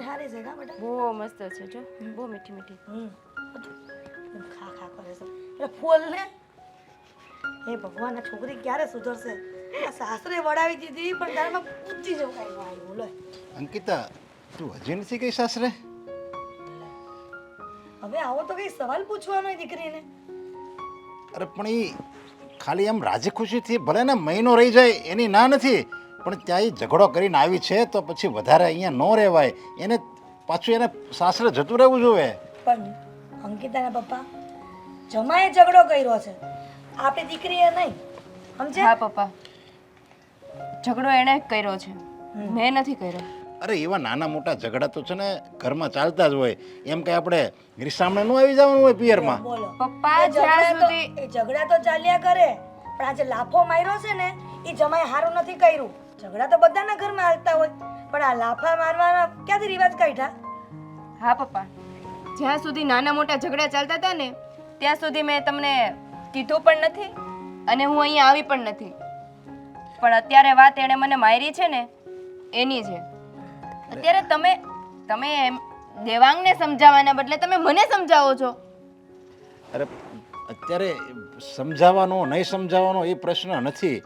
બેન હારી છે કા બેટા. બહુ મસ્ત છે જો. બહુ મીઠી મીઠી. હમ. ખા ખા કરે છે. એટલે ફૂલ ને. હે ભગવાન આ છોકરી ક્યારે સુધરશે? આ સાસરે વડાવી દીધી પણ તારામાં બુદ્ધિ જો કાંઈ ન આવ્યું લે. અંકિતા તું હજી નથી ગઈ સાસરે? હવે આવો તો કઈ સવાલ પૂછવાનો હોય દીકરીને. અરે પણ એ ખાલી એમ રાજી ખુશીથી ભલે ને મહિનો રહી જાય એની ના નથી. પણ ત્યાં એ ઝઘડો કરીને આવી છે તો પછી વધારે અહીંયા ન રહેવાય. એને પાછું એને સાસરે જતું રહેવું જોઈએ પણ અંકિતાના પપ્પા જમાએ ઝઘડો કર્યો છે. આપણી દીકરીએ નહીં. સમજે હા પપ્પા. ઝઘડો એણે જ કર્યો છે. મેં નથી કર્યો. અરે એવા નાના મોટા ઝઘડા તો છે ને ઘરમાં ચાલતા જ હોય. એમ કે આપણે રીસામણે નું આવી જવાનું હોય પિયરમાં. પપ્પા જ્યાં તો સુધી ઝઘડા તો ચાલ્યા કરે પણ આજે લાફો માર્યો છે ને એ જમાએ હારું નથી કર્યું. ઝઘડા તો બધાના ઘરમાં હાલતા હોય પણ આ લાફા મારવાના ક્યાંથી રિવાજ કાઢ્યા? હા પપ્પા. જ્યાં સુધી નાના મોટા ઝઘડા ચાલતા હતા ને ત્યાં સુધી મેં તમને કીધું પણ નથી અને હું અહીંયા આવી પણ નથી. પણ અત્યારે વાત એણે મને મારી છે ને એની છે. અત્યારે તમે તમે એમ દેવાંગને સમજાવવાના બદલે તમે મને સમજાવો છો. અરે અત્યારે સમજાવવાનો નહીં સમજાવવાનો એ પ્રશ્ન નથી.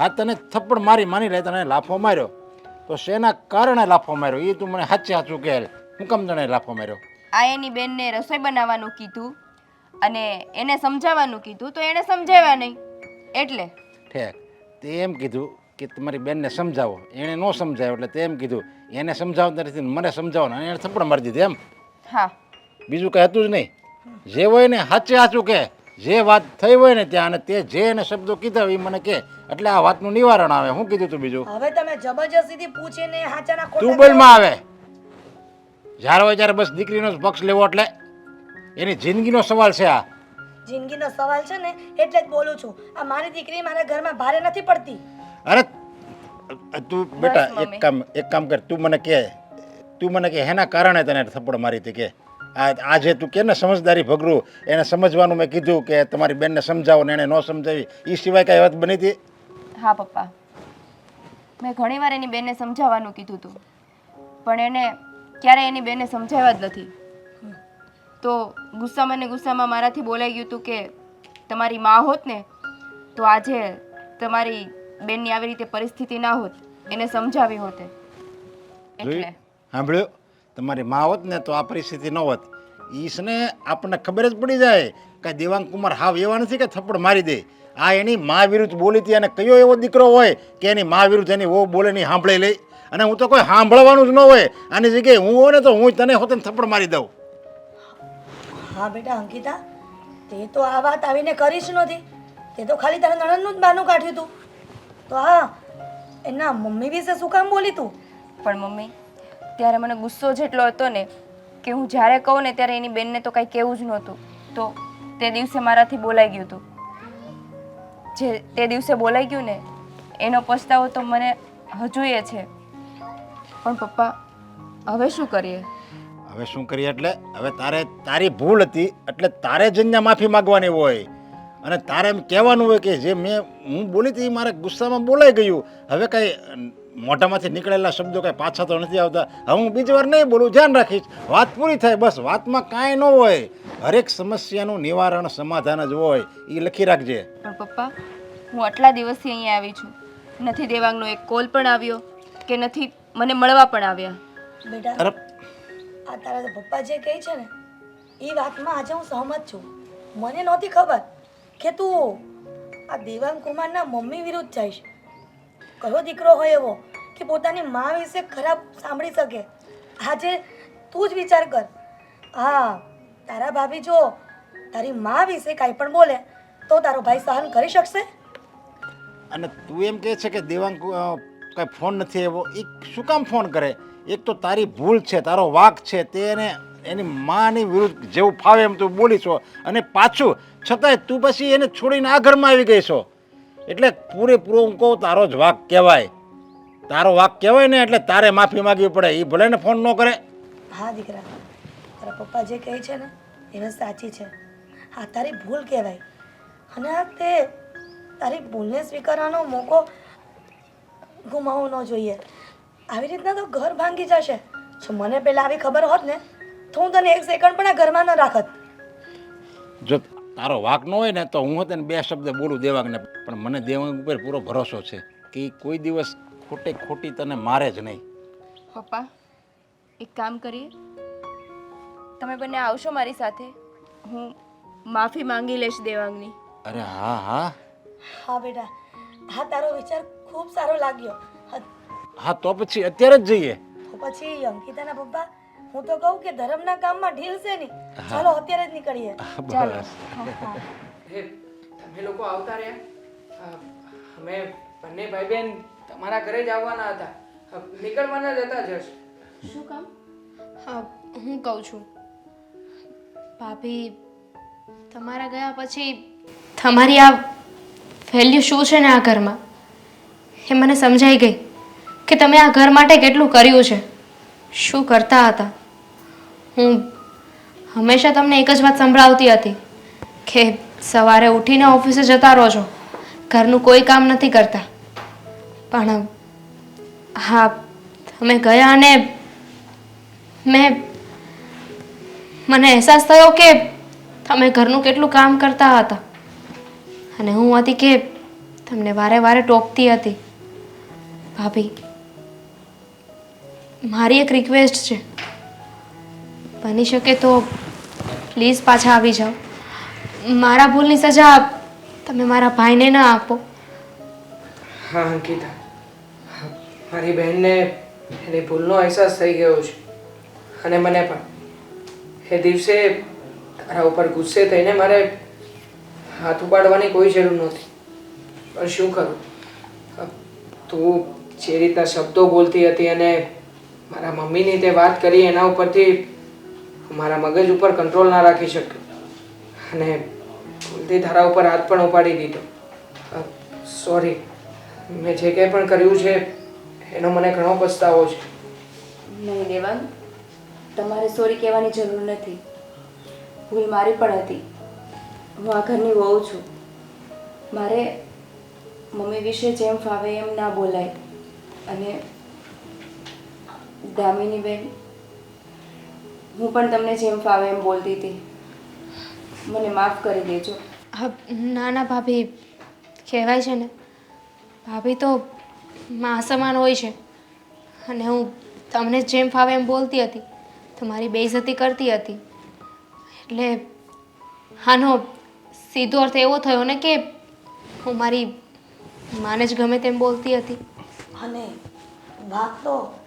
હા તને થપ્પડ મારી માની લે તને લાફો માર્યો. તો શેના કારણે લાફો માર્યો? એ તું મને સાચે સાચું કહે. હું કેમ તને લાફો માર્યો? આ એની બેનને રસોઈ બનાવવાનું કીધું અને એને સમજાવવાનું કીધું તો એણે સમજાવ્યા નહીં. એટલે? ઠેક. તે એમ કીધું કે તમારી બેનને સમજાવો. એણે ન સમજાવ્યો એટલે તે એમ કીધું એને સમજાવતા નથી ને મને સમજાવો અને એને થપ્પડ મારી દીધી એમ. હા. બીજું કંઈ હતું જ નહીં. જે હોય ને સાચે સાચું કે જે વાત થઈ હોય ને ત્યાં અને તે જે એને શબ્દો કીધા હોય એ મને કે. એટલે આ વાતનું નિવારણ આવે. શું કીધું તું બીજું? હવે તમે જબરજસ્તીથી પૂછીને હાચાના ખોટા બોલમાં આવે. જ્યારે હોય ત્યારે બસ દીકરીનો જ પક્ષ લેવો એટલે. એની જિંદગીનો સવાલ છે આ. જિંદગીનો સવાલ છે ને એટલે જ બોલું છું. આ મારી દીકરી મારા ઘરમાં ભારે નથી પડતી. અરે તું બેટા એક કામ એક કામ કર. તું મને કે તું મને કે હેના કારણે તને થપ્પડ મારી હતી કે? આ આજે તું કે ને સમજદારી ભગરું એને સમજવાનું મેં કીધું કે તમારી બેનને સમજાવો ને એને ન સમજાવી. એ સિવાય કાંઈ વાત બની હતી? હા પપ્પા. મેં ઘણીવાર એની બેનને સમજાવવાનું કીધું હતું પણ એને ક્યારે એની બેનને સમજાવ્યા જ નથી. તો ગુસ્સામાં ને ગુસ્સામાં મારાથી બોલાઈ ગયું હતું કે તમારી મા હોત ને તો આજે તમારી બેનની આવી રીતે પરિસ્થિતિ ના હોત એને સમજાવી હોતે. એટલે. સાંભળ્યું? તમારી મા હોત ને તો આ પરિસ્થિતિ ન હોત. ઈસને આપણને ખબર જ પડી જાય કે દેવાંગ કુમાર હાવ એવા નથી કે થપ્પડ મારી દે. આ એની મા વિરુદ્ધ બોલી હતી અને કયો એવો દીકરો હોય કે એની મા વિરુદ્ધ એની વો બોલે નહીં સાંભળી લઈ અને હું તો કોઈ સાંભળવાનું જ ન હોય. આની જગ્યાએ હું હોય ને તો હું તને હોત થપ્પડ મારી દઉં. હા બેટા અંકિતા તે તો આ વાત આવીને કરીશ નથી તે તો ખાલી તારા નણંદનું જ બાનું કાઢ્યું હતું તો હા એના મમ્મી વિશે શું કામ બોલી તું? પણ મમ્મી ત્યારે મને ગુસ્સો જેટલો હતો ને કે હું જ્યારે કહું ને ત્યારે એની બેનને તો કાંઈ કહેવું જ નહોતું. તો તે દિવસે મારાથી બોલાઈ ગયું હતું જે તે દિવસે બોલાઈ ગયું ને, એનો પસ્તાવો તો મને હજુએ છે. પણ પપ્પા, હવે શું કરીએ? હવે શું કરીએ એટલે? હવે તારે તારી ભૂલ હતી, એટલે તારે જ અહીંયા માફી માગવાની હોય. અને તારે એમ કહેવાનું હોય કે જે મેં, હું બોલી હતી મારે ગુસ્સામાં બોલાઈ ગયું. હવે કાંઈ મોઢામાંથી નીકળેલા શબ્દો કાંઈ પાછા તો નથી આવતા. હવે હું બીજી વાર નહીં બોલું ધ્યાન રાખીશ. વાત પૂરી થાય બસ. વાતમાં કાંઈ ન હોય. હરેક સમસ્યાનું નિવારણ સમાધાન જ હોય. એ લખી રાખજે. પણ પપ્પા હું આટલા દિવસથી અહીંયા આવી છું. નથી દેવાંગનો એક કોલ પણ આવ્યો કે નથી મને મળવા પણ આવ્યા. બેટા અરે. આ તારા પપ્પા જે કહે છે ને એ વાતમાં આજે હું સહમત છું. મને નહોતી ખબર કે તું આ દેવાંગ કુમારના મમ્મી વિરુદ્ધ જઈશ. કયો દીકરો હોય એવો? કે પોતાની મા વિશે ખરાબ સાંભળી શકે. આજે તું જ વિચાર કર. હા, તારા ભાભી જો તારી મા વિશે કાંઈ પણ બોલે, તો તારો ભાઈ સહન કરી શકશે? અને તું એમ કહે છે કે દેવાંગ કાંઈ ફોન નથી આવ્યો. એ શું કામ ફોન કરે? એક તો તારી ભૂલ છે, તારો વાક છે, તે એને, એની માની વિરુદ્ધ જેવું ફાવે એમ તું બોલી છો અને પાછું, છતાંય તું પછી એને છોડીને આ ઘરમાં આવી ગઈ છો. એટલે પૂરેપૂરો હું કહું, તારો જ વાક કહેવાય. તારો વાક કહેવાય ને એટલે તારે માફી માગવી પડે. એ ભલે ને ફોન ન કરે. હા દીકરા. તારા પપ્પા જે કહે છે ને એ વાત સાચી છે. હા તારી ભૂલ કહેવાય. અને આ તે તારી ભૂલને સ્વીકારવાનો મોકો ગુમાવવો ન જોઈએ. આવી રીતના તો ઘર ભાંગી જશે. જો મને પહેલાં આવી ખબર હોત ને તો હું તને એક સેકન્ડ પણ આ ઘરમાં ન રાખત. જો તારો વાક ન હોય ને તો હું તને બે શબ્દ બોલું દેવાંગને. પણ મને દેવાંગ ઉપર પૂરો ભરોસો છે કે કોઈ દિવસ ખોટે ખોટી તને મારે જ નહીં. પપ્પા એક કામ કરીએ. તમે બંને આવશો મારી સાથે. હું માફી માંગી લઈશ દેવાંગની. અરે હા હા. હા બેટા હા તારો વિચાર ખૂબ સારો લાગ્યો. હા, તો પછી અત્યારે જ જઈએ. તો પછી અંકિતાના પપ્પા હું તો કહું કે ધર્મના કામમાં ઢીલ છે નહીં. ચાલો અત્યારે જ નીકળીએ. ચાલો. હે તમે લોકો આવતા રહ્યા. અમે બંને ભાઈ બહેન તમારા ઘરે જ આવવાના હતા. નીકળવાના જ જશ શું કામ? હા, હું કહું છું. ભાભી, તમારા ગયા પછી તમારી આ વેલ્યુ શું છે ને આ ઘરમાં? એ મને સમજાઈ ગઈ કે તમે આ ઘર માટે કેટલું કર્યું છે. શું કરતા હતા? હું હંમેશા તમને એક જ વાત સંભળાવતી હતી કે સવારે ઉઠીને ઓફિસે જતા રહો છો. ઘરનું કોઈ કામ નથી કરતા. પણ હા તમે ગયા અને મેં મને અહેસાસ થયો કે તમે ઘરનું કેટલું કામ કરતા હતા. અને હું હતી કે તમને વારે વારે ટોકતી હતી. ભાભી, મારી એક રિક્વેસ્ટ છે. બની શકે તો પ્લીઝ પાછા આવી જાઓ. મારા ભૂલની સજા તમે મારા ભાઈને ન આપો. હા, અંકિતા. મારી બહેનને એની ભૂલનો અહેસાસ થઈ ગયો છે. અને મને પણ. એ દિવસે તારા ઉપર ગુસ્સે થઈને મારે હાથ ઉપાડવાની કોઈ જરૂર નહોતી. પણ શું કરું? તું જે રીતના શબ્દો બોલતી હતી અને મારા મમ્મીની તે વાત કરી, એના ઉપરથી મારા મગજ ઉપર કંટ્રોલ ના રાખી શક્યો. અને ભૂલથી તારા ઉપર હાથ પણ ઉપાડી દીધો. સોરી. મેં જે કંઈ પણ કર્યું છે એનો મને ઘણો પસ્તાવો છે. નહીં દેવાંગ તમારે સોરી કહેવાની જરૂર નથી. ભૂલ મારી પણ હતી. હું આ ઘરની વહુ છું. મારે મમ્મી વિશે જેમ ફાવે એમ ના બોલાય. અને દામિની બેન હું પણ તમને જેમ ફાવે એમ બોલતી હતી. મને માફ કરી દેજો. હા ના ના ભાભી કહેવાય છે ને ભાભી તો માં સમાન હોય છે. અને હું તમને જેમ ફાવે એમ બોલતી હતી. તમારી બેઇઝતી કરતી હતી. એટલે આનો સીધો અર્થ એવો થયો ને કે હું મારી માને જ ગમે તેમ બોલતી હતી. અને વાંક તો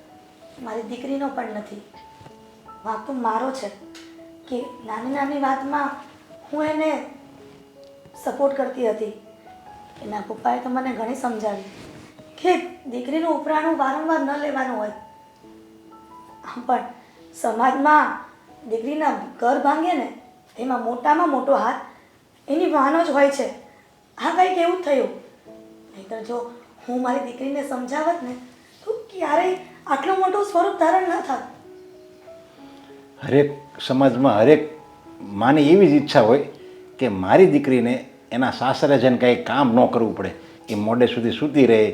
મારી દીકરીનો પણ નથી. વાંક તો મારો છે કે નાની નાની વાતમાં હું એને સપોર્ટ કરતી હતી. એના પપ્પાએ તો મને ઘણી સમજાવી. કે દીકરીનું ઉપરાણું વારંવાર ન લેવાનું હોય. પણ સમાજમાં દીકરીના ઘર ભાંગે ને, એમાં મોટામાં મોટો હાથ એની વાનો જ હોય છે. આ કંઈક એવું થયું. નહીતર જો હું મારી દીકરીને સમજાવત ને, તો ક્યારેય આટલું મોટું સ્વરૂપ ધારણ ન થાત. હરેક સમાજમાં હરેક માની એવી જ ઈચ્છા હોય કે મારી દીકરીને એના સાસરે જઈને કંઈ કામ ન કરવું પડે. એ મોડે સુધી સૂતી રહે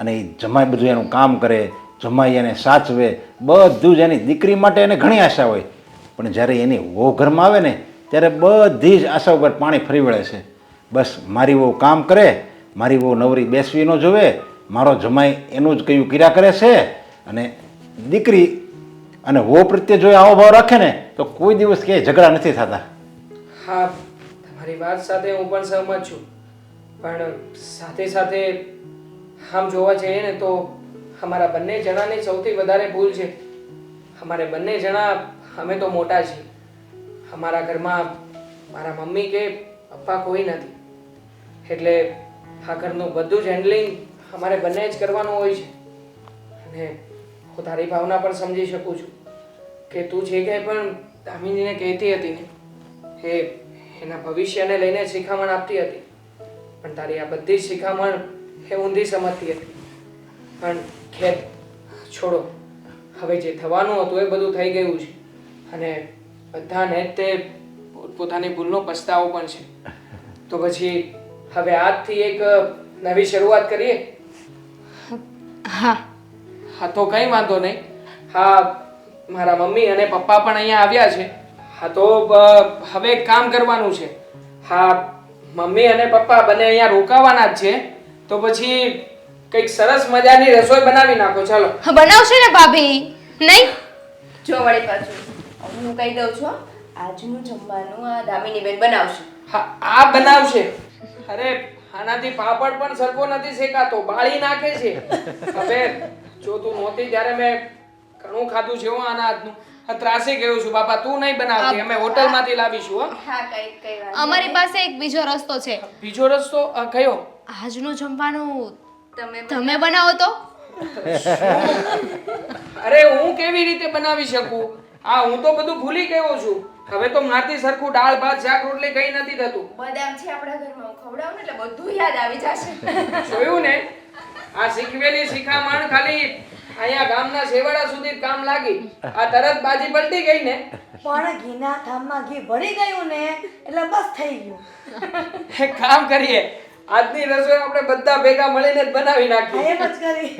અને એ જમાઈ બધું એનું કામ કરે, જમાઈ એને સાચવે. બધું જ એની દીકરી માટે એને ઘણી આશા હોય. પણ જ્યારે એની વહુ ઘરમાં આવે ને, ત્યારે બધી જ આશા ઉપર પાણી ફરી વળે છે. બસ મારી વહુ કામ કરે, મારી વહુ નવરી બેસવી ન જોવે, મારો જમાઈ એનું જ કયું કર્યા કરે છે. અને દીકરી અને વહુ પ્રત્યે જો આવો ભાવ રાખે ને, તો કોઈ દિવસ ક્યાંય ઝઘડા નથી થતા. હા તમારી વાત સાથે હું પણ સહમત છું. પણ સાથે સાથે આમ જોવા જઈએ ને તો અમારા બંને જણાની સૌથી વધારે ભૂલ છે. અમારે બંને જણા, અમે તો મોટા છીએ. અમારા ઘરમાં મારા મમ્મી કે પપ્પા કોઈ નથી. એટલે આ ઘરનું બધું જ હેન્ડલિંગ અમારે બંને જ કરવાનું હોય છે. અને હું તારી ભાવના પણ સમજી શકું છું કે તું જે કંઈ પણ દામિનીને કહેતી હતી ને, એ એના ભવિષ્યને લઈને શિખામણ આપતી હતી. પણ તારી આ બધી શિખામણ એ ઊંધી સમજતી હતી. પણ ખેત છોડો હવે જે થવાનું હતું એ બધું થઈ ગયું છે. અને બધાને તે પોતાની ભૂલનો પસ્તાવો પણ છે. તો પછી હવે આજથી એક નવી શરૂઆત કરીએ? હા. હા તો કંઈ વાંધો નહીં. હા મારા મમ્મી અને પપ્પા પણ અહીંયા આવ્યા છે. હા તો હવે એક કામ કરવાનું છે. હા મમ્મી અને પપ્પા બંને અહીંયા રોકાવાના જ છે. તો પછી કંઈક સરસ મજાની રસોઈ બનાવી નાખો ચાલો. બનાવશે ને ભાભી? નહીં? જો વળી પાછું. હું કહી દઉં છું હો, આજનું જમવાનું આ દામિની બેન બનાવશે. હા આ બનાવશે. અરે આનાથી પાપડ પણ સરખો નથી શેકાતો બાળી નાખે છે. હવે જો તું નહોતી ત્યારે મેં ઘણું ખાધું છે હું આના હાથનું. ત્રાસી ગયો છું બાપા તું નહીં બનાવતી અમે હોટલમાંથી લાવીશું હો. હા કઈ કઈ અમારી પાસે એક બીજો રસ્તો છે. બીજો રસ્તો કયો? આજનું જમવાનું તમે તમે બનાવો તો. અરે હું કેવી રીતે બનાવી શકું? હા હું તો બધું ભૂલી ગયો છું. હવે તો મારથી સરખું દાળ ભાત શાક રોટલી કઈ નથી થતું. બદામ છે આપણા ઘરમાં. ખવડાવ ને એટલે બધું યાદ આવી જશે. જોયું ને? આ શીખવેલી શિખામણ ખાલી અહીંયા ગામના સેવાડા સુધી જ કામ લાગી. આ તરત બાજી પલટી ગઈ ને? પણ ઘીના થામમાં ઘી ભળી ગયું ને એટલે બસ થઈ ગયું. એક કામ કરીએ. આજની રસોઈ આપણે બધા ભેગા મળીને જ બનાવી નાખીએ. એમ જ કરી.